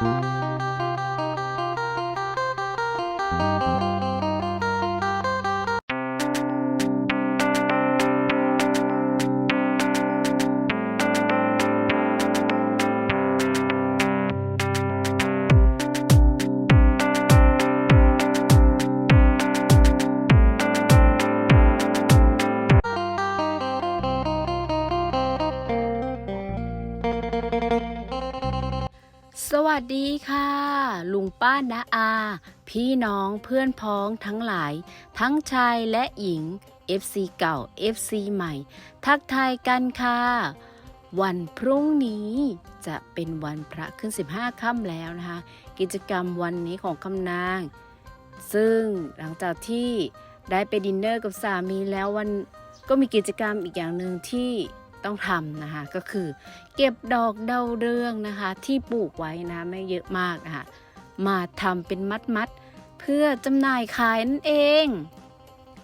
Música สวัสดีค่ะ ลุงป้านาอา พี่น้องเพื่อนพ้องทั้งหลาย ทั้งชายและหญิง FC เก่า FC ใหม่ ทักทายกันค่ะ วันพรุ่งนี้จะเป็นวันพระขึ้น 15ค่ำแล้วนะคะ กิจกรรมวันนี้ของคำนาง ซึ่งหลังจากที่ได้ไปดินเนอร์กับสามีแล้ววันก็มีกิจกรรมอีกอย่างหนึ่งที่ ต้องทำนะคะก็คือเก็บดอกเดาเรืองนะคะที่ปลูกไว้นะไม่เยอะมากนะคะมาทำเป็นมัดมัดๆเพื่อจำหน่ายขายนั่นเอง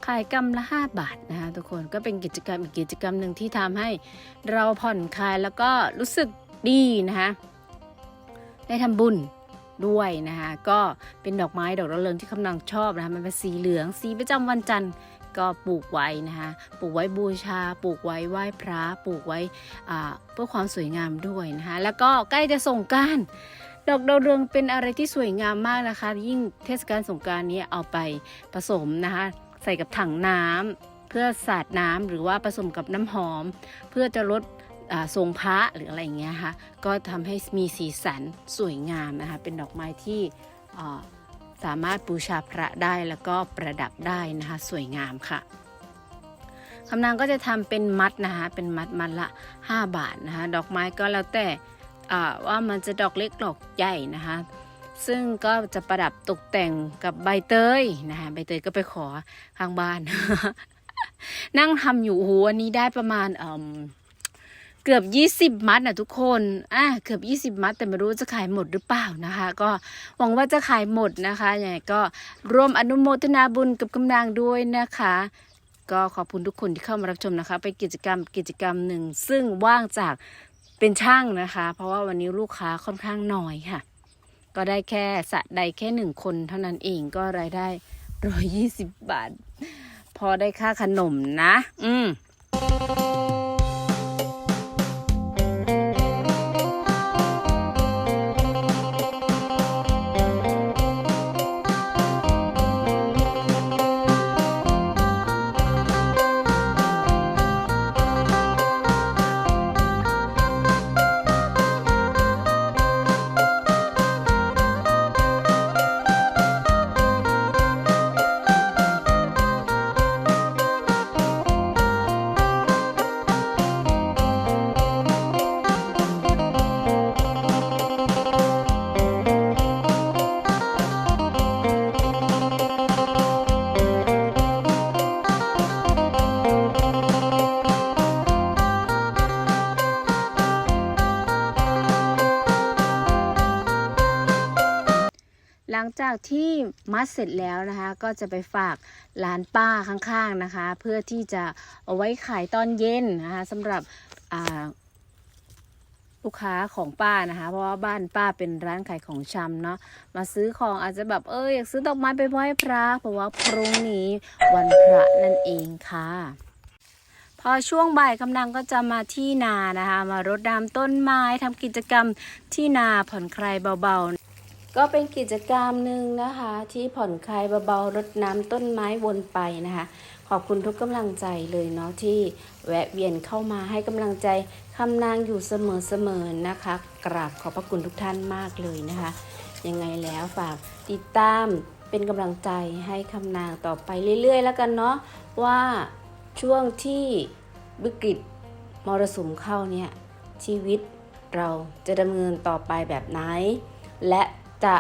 ขายกำละ 5 บาทนะคะทุกคนก็เป็นกิจกรรมอีกกิจกรรมหนึ่งที่ทำให้เราผ่อนคลายแล้วก็รู้สึกดีนะคะได้ทำบุญด้วยนะคะก็เป็นดอกไม้ดอกดาวเรืองที่กำลังชอบนะคะมันเป็นสีเหลืองสีประจำวันจันทร์ ก็ปลูกไว้นะคะปลูกไว้บูชา ปลูกไว้ไหว้พระปลูกไว้เพื่อความสวยงามด้วยนะคะแล้วก็ใกล้จะส่งการดอกดาวเรืองเป็นอะไรที่สวยงามมากนะคะ ยิ่งเทศกาลสงการนี้เอาไปผสมนะคะใส่กับถังน้ำเพื่อสาดน้ำหรือว่าผสมกับน้ำหอม เพื่อจะลดอ่าทรงพระหรืออะไรอย่างเงี้ยค่ะก็ทำให้มีสีสันสวยงามนะคะเป็นดอกไม้ที่ สามารถบูชาพระได้แล้วก็ประดับได้นะคะสวยงามค่ะคำนางก็จะทำเป็นมัดนะคะเป็นมัดมัดละ 5 บาทนะคะดอกไม้ก็แล้วแต่อ่าว่ามันจะดอกเล็กดอกใหญ่นะคะซึ่งก็จะประดับตกแต่งกับใบเตยนะคะใบเตยก็ไปขอข้างบ้าน นั่งทำอยู่โอ้โหวันนี้ได้ประมาณเอ่ม เกือบ 20 มัดนะทุกคนอะเกือบ 20 มัด แต่ไม่รู้จะขายหมดหรือเปล่านะคะ ก็หวังว่าจะขายหมดนะคะยังไงก็ร่วมอนุโมทนาบุญกับกำนางด้วยนะคะ ก็ขอบคุณทุกคนที่เข้ามารับชมนะคะ ไปกิจกรรมกิจกรรมหนึ่งซึ่งว่างจากเป็นช่างนะคะ เพราะว่าวันนี้ลูกค้าค่อนข้างน้อยค่ะ ก็ได้แค่สะใดแค่หนึ่งคนเท่านั้นเองก็รายได้ร้อยยี่สิบบาท พอได้ค่าขนมนะ อืม หลังจากที่มัดเสร็จแล้วนะคะ ก็จะไปฝากร้านป้าข้างๆนะคะ เพื่อที่จะเอาไว้ขายตอนเย็นนะคะสำหรับอ่าลูกค้าของป้านะคะ เพราะว่าบ้านป้าเป็นร้านขายของชำเนาะมาซื้อของอาจจะแบบเอออยากซื้อดอกไม้ไปไหว้พระเพราะว่าพรุ่งนี้วันพระนั่นเองค่ะพอช่วงบ่ายกำลังก็จะมาที่นานะคะ มารดน้ำต้นไม้ทำกิจกรรมที่นาผ่อนคลายเบาๆ ก็เป็นกิจกรรมหนึ่งนะคะ ที่ผ่อนคลายเบาๆรดน้ำต้นไม้วนไปนะคะ ขอบคุณทุกกำลังใจเลยเนาะที่แวะเวียนเข้ามาให้กำลังใจคำนางอยู่เสมอๆนะคะ กราบขอบพระคุณทุกท่านมากเลยนะคะ ยังไงแล้วฝากติดตามเป็นกำลังใจให้คำนางต่อไปเรื่อยๆ แล้วกันเนาะว่าช่วงที่วิกฤตมรสุมเข้าเนี่ยชีวิตเราจะดำเนินต่อไปแบบไหน และ จะ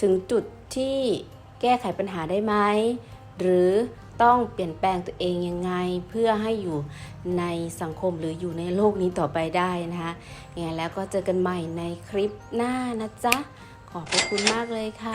ถึงจุดที่แก้ไขปัญหาได้ไหม หรือต้องเปลี่ยนแปลงตัวเองยังไง เพื่อให้อยู่ในสังคมหรืออยู่ในโลกนี้ต่อไปได้นะคะยังไงแล้วก็เจอกันใหม่ในคลิปหน้านะจ๊ะ ขอบพระคุณมากเลยค่ะ